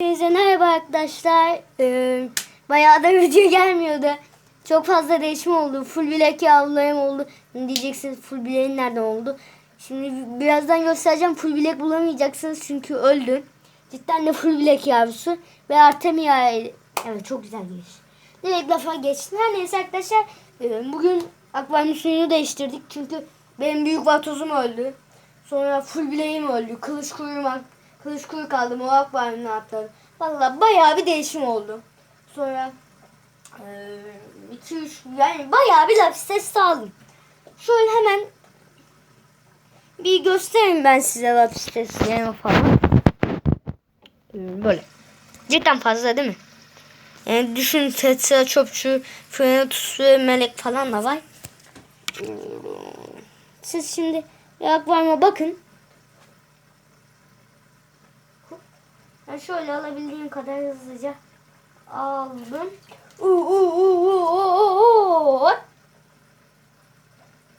Hepinize merhaba arkadaşlar. Ee, bayağı da video gelmiyordu. Çok fazla değişim oldu. Full bilek yavrularım oldu. Diyeceksiniz full bileğin nereden oldu? Şimdi birazdan göstereceğim. Full bilek bulamayacaksınız çünkü öldü. Cidden de full bilek yavrusu. Ve Artemia Evet çok güzel giriş. Direkt lafa geçti. Her neyse arkadaşlar. e, bugün akvaryum suyunu değiştirdik. Çünkü benim büyük vatozum öldü. Sonra full bileğim öldü. Kılıç kuyruğum Kılıç kuyruk aldım. O akvaryumuna atladım. Valla bayağı bir değişim oldu. Sonra 2 3 yani bayağı bir lapis aldım. Şöyle hemen bir göstereyim ben size lapis testlerimi falan. Böyle. Cidden fazla değil mi? Yani düşün Tetra, Çöpçü, Frenatus Melek falan da var. Siz şimdi akvaryuma bakın. Şöyle alabildiğim kadar hızlıca aldım.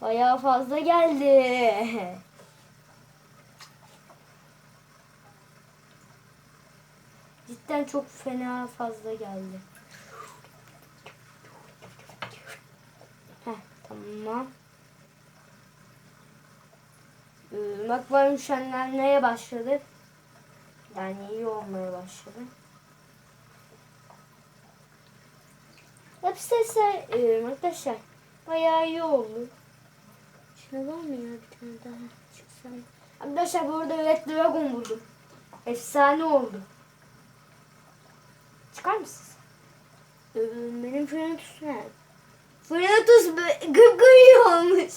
Bayağı fazla geldi. Cidden çok fena fazla geldi. Heh, tamam. Ee, akvaryum şenlenmeye başladı. Yani iyi olmaya başladı. Lapistesler e, arkadaşlar bayağı iyi oldu. Şuna var mı ya bir tane daha çıksam. Arkadaşlar bu arada Red Dragon buldum. Efsane oldu. Çıkar mısınız? Ee, benim Frenatus nerede? Frenatus gıpgırı olmuş.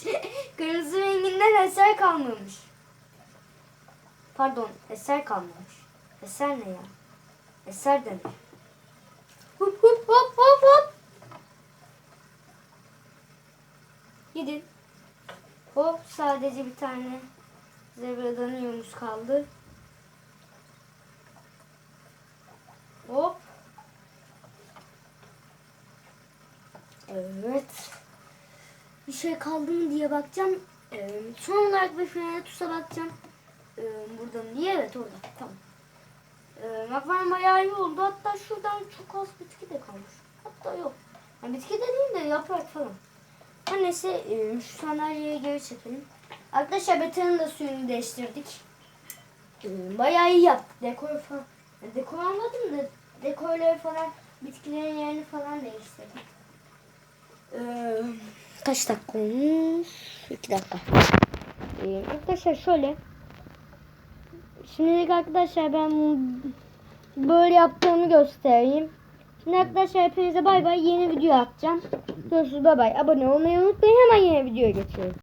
Kırmızı renginden eser kalmamış. Pardon eser kalmamış. Eser ne ya? Eser demek. Hop hop hop hop hop. Gidin. Hop sadece bir tane zebradan yumuz kaldı. Hop. Evet. Bir şey kaldı mı diye bakacağım. Ee, son olarak bir Frenatus'a bakacağım. Ee, buradan diye evet orada. Tamam. Ee, akvaryum bayağı iyi oldu. Hatta şuradan çok az bitki de kalmış. Hatta yok. Yani bitki de değil de yaprak falan. Her neyse e, şu sandalyeye geri çekelim. Arkadaşlar Beta'nın da suyunu değiştirdik. Ee, bayağı iyi yaptık. Dekor falan. Dekor almadım da dekorları falan bitkilerin yerini falan değiştirdik. Ee, kaç dakika olmuş? 2 dakika. Ee, arkadaşlar şöyle. Şimdilik arkadaşlar ben böyle yaptığımı göstereyim. Şimdi arkadaşlar hepinize bay bay yeni video atacağım. Görüşürüz bay bay. Abone olmayı unutmayın hemen yeni videoya geçiyoruz.